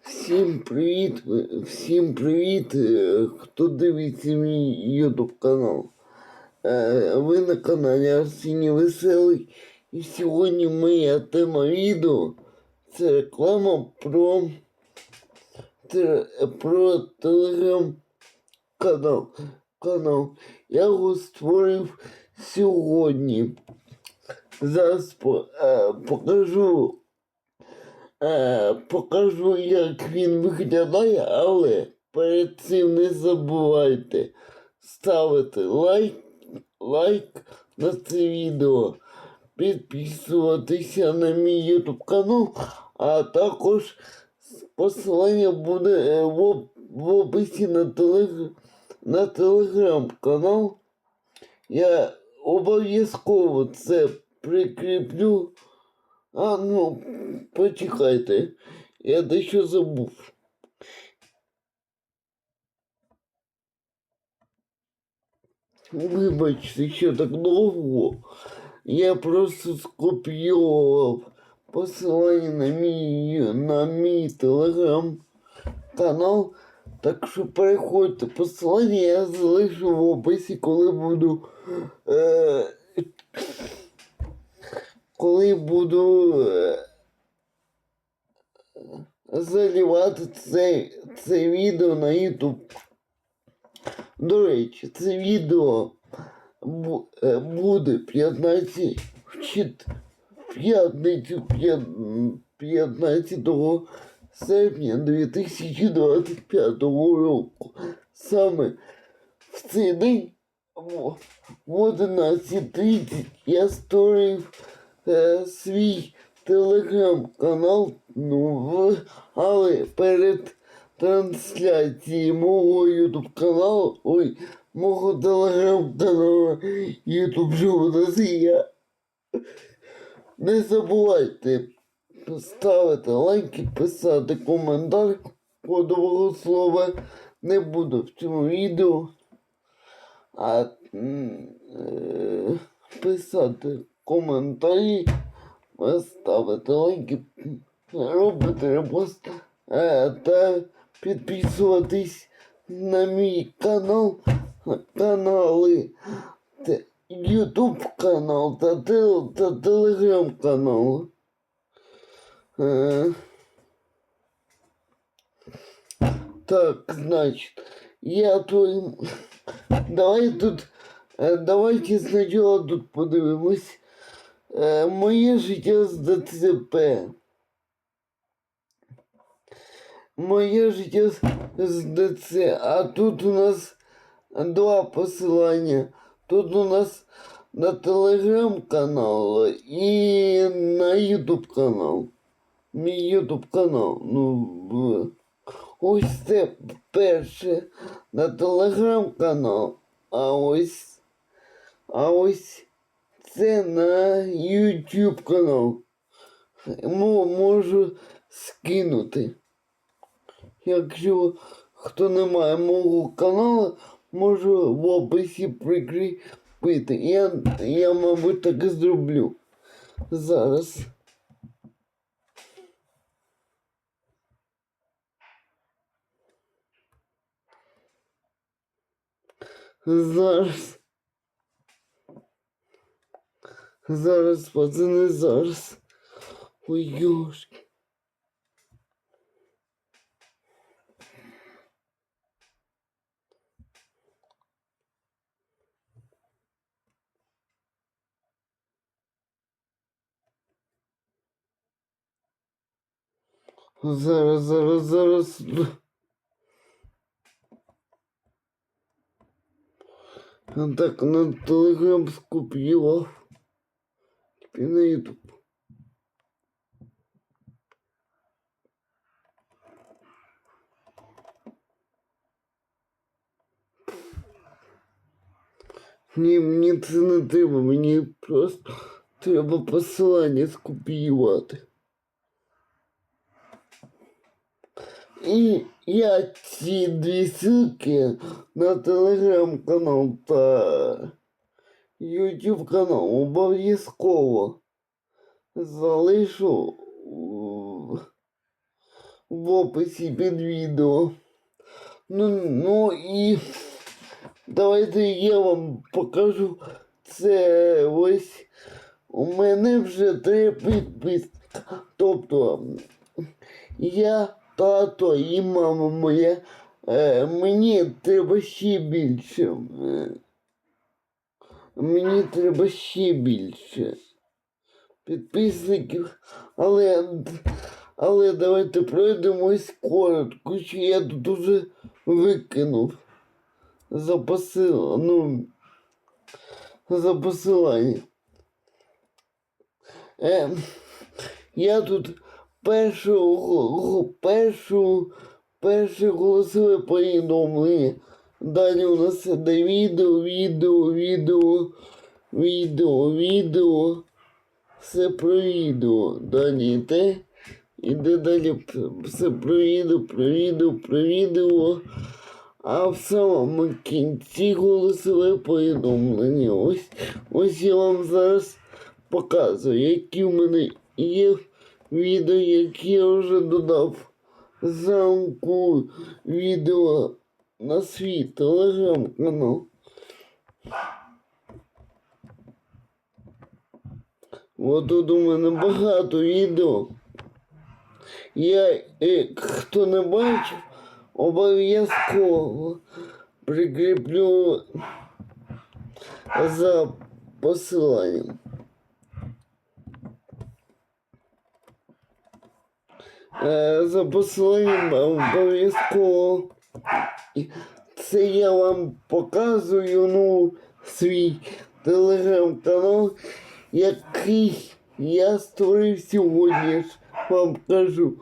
Всім привіт, всім привіт, е, хто дивиться мій ютуб канал. Е, Ви на каналі Арсеній Веселий. І сьогодні моя тема відео це реклама про, про телеграм канал. канал. Я його створив сьогодні. Зараз е, покажу Е, покажу, як він виглядає, але перед цим не забувайте ставити лайк, лайк на це відео, підписуватися на мій YouTube канал, а також посилання буде е, в, в описі на, телег... на телеграм-канал. Я обов'язково це прикріплю. А, ну, почекайте. Я дещо забув. Вибачте, що так довго. Я просто скопіював посилання на мій, на мій телеграм-канал. Так що переходьте посилання, я залишу в описі, коли буду. Е, коли буду е, залівати це, це відео на YouTube. До речі, це відео е, буде 15 в п'ятницю 15 серпня 2025 року. Саме в цей день в 11.30 я створив е, свій телеграм-канал, ну, але перед трансляцією мого ютуб каналу, ой, мого телеграм-каналу Ютуб Журнас, не забувайте ставити лайки, писати коментар, кодового слова не буду в цьому відео, а е, писати коментарі, ставити лайки, робити репост е, та підписуватись на мій канал, канали, YouTube канал та, та Telegram канал. Е, так, значит, я тут... Давай тут... е, Давайте сначала тут подивимось. Е, Моє життя з ДЦП. Моє життя з ДЦ. А тут у нас два посилання. Тут у нас на телеграм-канал і на ютуб канал. Мій ютуб канал. Ну, ось це перше на телеграм-канал. А ось. А ось це на YouTube канал. Мо- Можу скинути. Якщо хто не має мого каналу, можу в описі прикріпити. Я, я мабуть, так і зроблю. Зараз. Зараз. Зараз, пацани, зараз. Ой, ёшки. Зараз, зараз, зараз. Так на телеграм скопіював І на ютуб. Ні, мені це не треба, мені просто треба посилання скопіювати. І я ці дві ссылки на телеграм-канал та YouTube канал обов'язково залишу в- описі під відео. Ну, ну і давайте я вам покажу. Це ось у мене вже три підписки. Тобто я, тато і мама моя. Е, мені треба ще більше. Мені треба ще більше підписників, але, але давайте пройдемось коротко, що я тут уже викинув за посил, ну, за посилання. Е, я тут першу, го- першу, перше голосове повідомлення. Далі у нас іде відео, відео, відео, відео, відео. Все про відео. Далі йде. Іде далі все про відео, про відео, про відео. А в самому кінці голосове повідомлення. Ось, ось я вам зараз показую, які в мене є відео, які я вже додав зранку відео на свій телеграм-канал. От тут у мене багато відео. Я, е, хто не бачив, обов'язково прикріплю за посиланням. Е, за посиланням обов'язково. Це я вам показую ну, свій телеграм-канал, який я створив сьогодні вам кажу.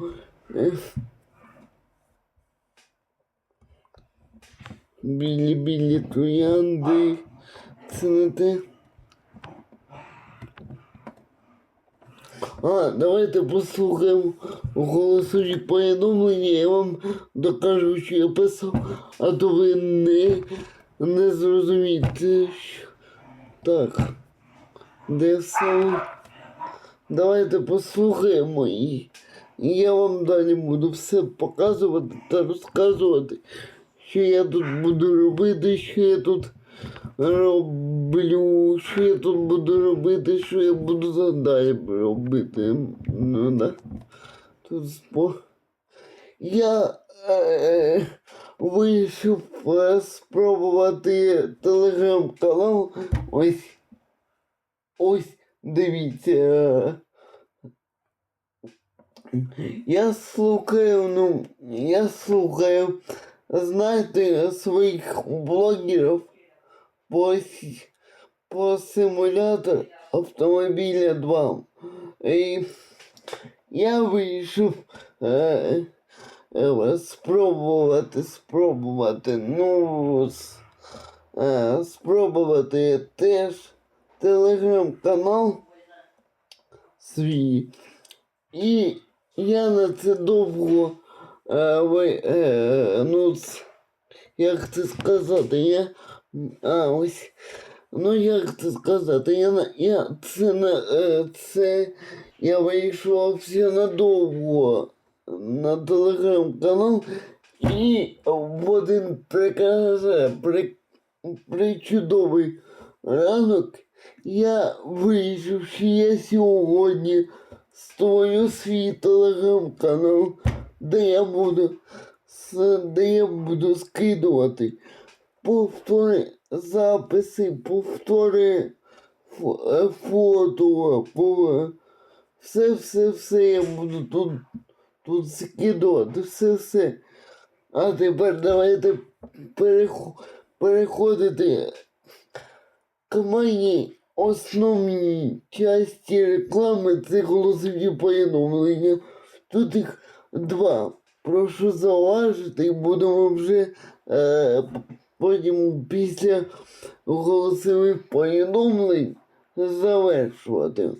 Білі-білі туянди. Це не те. А, давайте послухаємо голосові повідомлення, я вам докажу, що я писав, а то ви не, не зрозумієте. Так. Де все? Давайте послухаємо і я вам далі буду все показувати та розказувати, що я тут буду робити, що я тут роблю, що я тут буду робити, що я буду задалі робити. Ну да. Тут спо... Я е, вирішив е, спробувати телеграм-канал. Ось. Ось дивіться. Я слухаю, ну, я слухаю, знаєте, своїх блогерів по симулятор автомобіля 2. І я вирішив е, е, спробувати, спробувати, ну, е, спробувати теж телеграм-канал свій. І я на це довго е, ви, е, ну, як це сказати, я. А, ось. Ну як це сказати? Я, я це на е, це я вийшов все надовго на телеграм-канал і в один прекрасний, при, причудовий ранок я вирішив, що я сьогодні створю свій телеграм-канал, де я буду де я буду скидувати повтори записи, повтори е, фото, все, все, все я буду тут, тут скидувати, все, все. А тепер давайте переходити к моїй основній часті реклами це голосові повідомлення. Тут їх два. Прошу зауважити, і будемо вже е, потім після голосових повідомлень завершувати.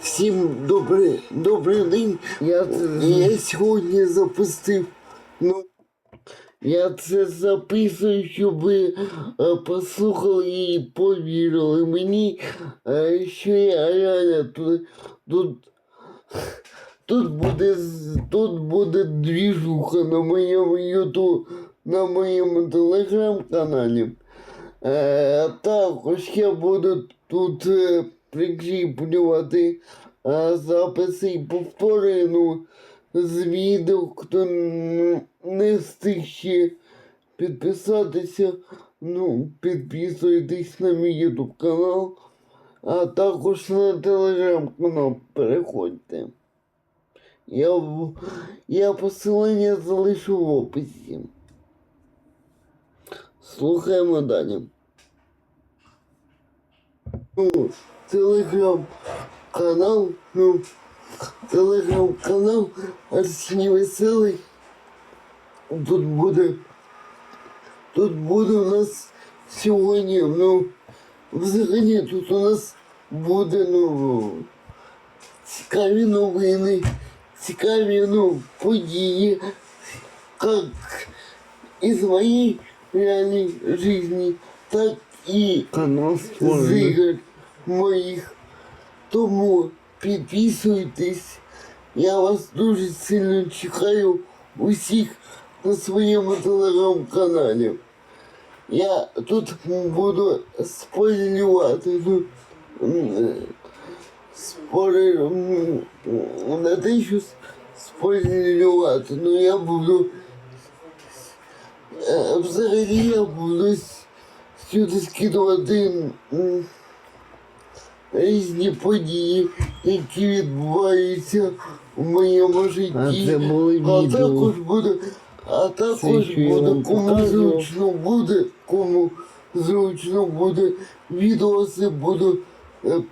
Всім добрий, добрий день. Я, я сьогодні запустив. Ну, Я це записую, щоб ви е, послухали і повірили мені, е, що я реально тут, тут, тут буде тут буде двіжуха на моєму ютуб, на моєму телеграм-каналі. Е, також я буду тут е, прикріплювати е, записи і повторину з відео, хто не встиг ще підписатися, ну, підписуйтесь на мій ютуб канал, а також на телеграм-канал переходьте. Я, я посилання залишу в описі. Слухаємо далі. Ну, телеграм-канал, ну, телеграм-канал Арсеній Веселий. Тут буде, тут буде у нас сьогодні, ну, взагалі тут у нас буде, ну, цікаві новини, цікаві, ну, події, як из моей реальной жизни, так і Канал з створений. ігор моїх. Тому підписуйтесь. Я вас дуже сильно чекаю усіх на своєму телеграм-каналі. Я тут буду спойлювати. Спори... не те, що спойлювати, ну я буду Е, Взагалі я буду сюди скидувати різні події, які відбуваються в моєму житті. А А також буде, а також я буде кому зручно буде, кому зручно буде відоси буду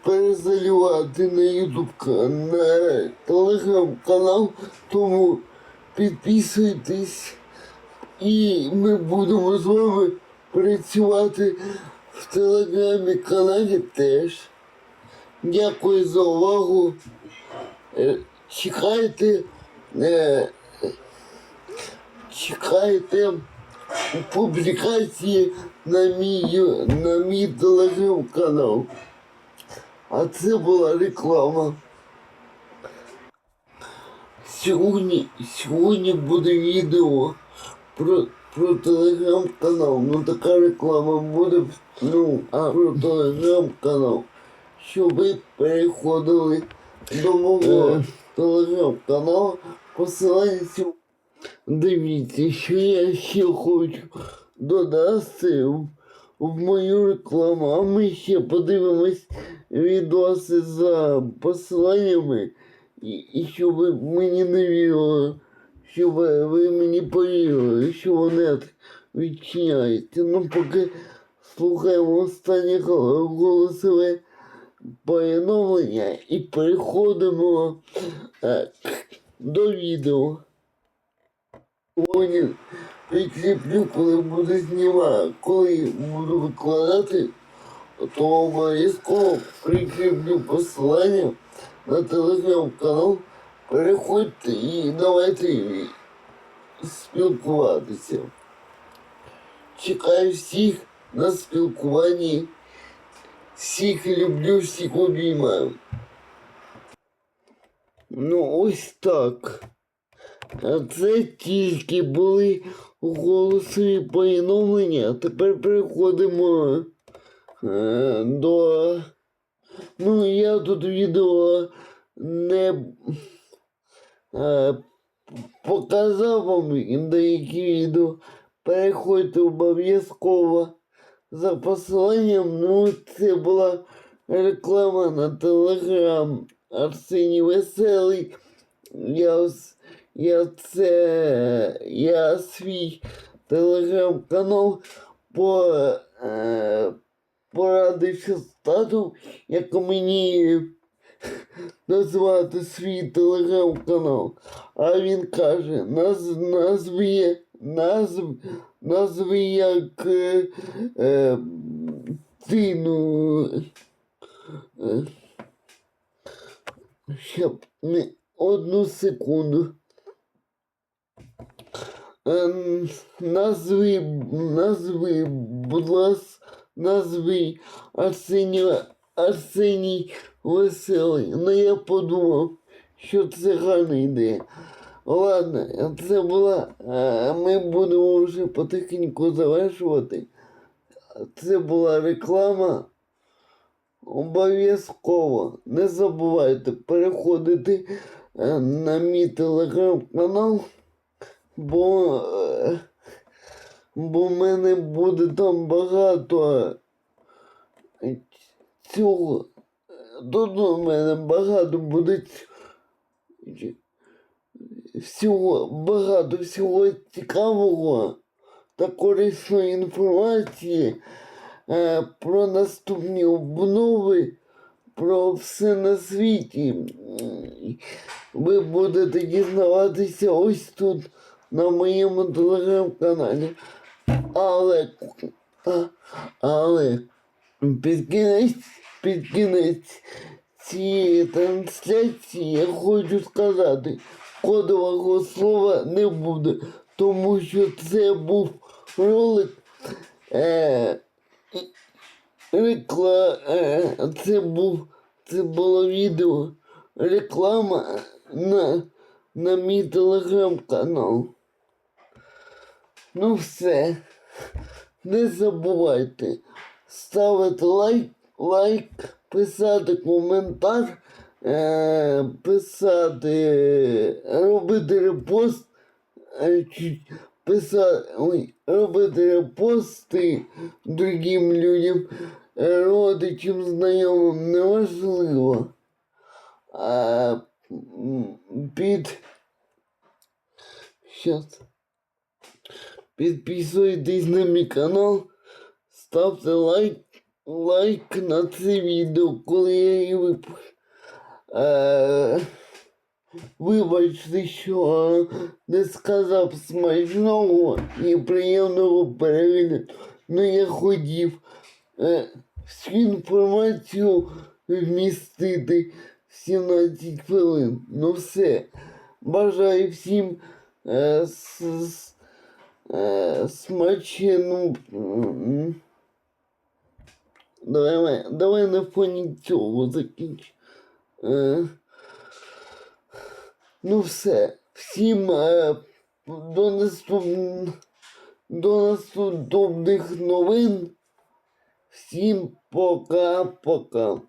перезалювати на ютуб на телеграм-канал, тому підписуйтесь. І ми будемо з вами працювати в телеграмі каналі теж. Дякую за увагу. Е, Чекайте, е, чекайте публікації на мій, на мій телеграм-канал. А це була реклама. Сьогодні, сьогодні буде відео про, про телеграм-канал. Ну така реклама буде ну, А. про телеграм-канал. Щоб ви переходили до мого Е. телеграм-каналу. Посилання сю- Дивіться, що я ще хочу додати в, мою рекламу, а ми ще подивимось відоси за посиланнями. І, і щоб ви мені не вірили, щоб ви, мені повірили, що вони відчиняються. Ну, поки слухаємо останнє голосове повідомлення і переходимо е, до відео. Прикріплю, коли буду знімати, коли буду викладати, то обов'язково прикріплю посилання на телеграм-канал. Переходьте і давайте спілкуватися. Чекаю всіх на спілкуванні. Всіх люблю, всіх обіймаю. Ну, ось так. А це тільки були голосові повідомлення. А тепер переходимо е, до. Ну, я тут відео не е, показав вам деякі відео. Переходьте обов'язково за посиланням. Ну, це була реклама на телеграм Арсеній Веселий. Я, я це я свій телеграм-канал по, е, порадився з як мені назвати свій телеграм-канал. А він каже, наз, назви, назв, назви як е, е, ти, е, Ще не одну секунду. Ем, назви, назви, будь ласка, назви Арсеній, Арсеній Веселий. Ну я подумав, що це гарна ідея. Ладно, це була. е, Ми будемо вже потихеньку завершувати. Це була реклама. Обов'язково не забувайте переходити е, на мій телеграм-канал, бо, е, бо в мене буде там багато цього. Тут у мене багато буде всього, багато всього цікавого та корисної інформації е, про наступні обнови, про все на світі. Ви будете дізнаватися ось тут на моєму телеграм-каналі. Але, але під кінець, під кінець цієї трансляції я хочу сказати, кодового слова не буде, тому що це був ролик. Е, рекла... е, це був це було відео реклама на, на мій телеграм-канал. Ну все. Не забувайте ставити лайк, лайк, писати коментар, е, писати, робити репост, е, писати, ой, робити репости другим людям, е, родичам, знайомим, неважливо. А, під Щас. Підписуйтесь на мій канал, ставте лайк, лайк на це відео, коли я її випущу. Е, вибачте, що не сказав смачного і приємного перегляду. Ну я хотів е, всю інформацію вмістити в 17 хвилин. Ну все. Бажаю всім е, с, е, смачну. Давай, давай на фоні цього закінч. Е, ну все. Всім е, до наступних новин. Всім пока-пока.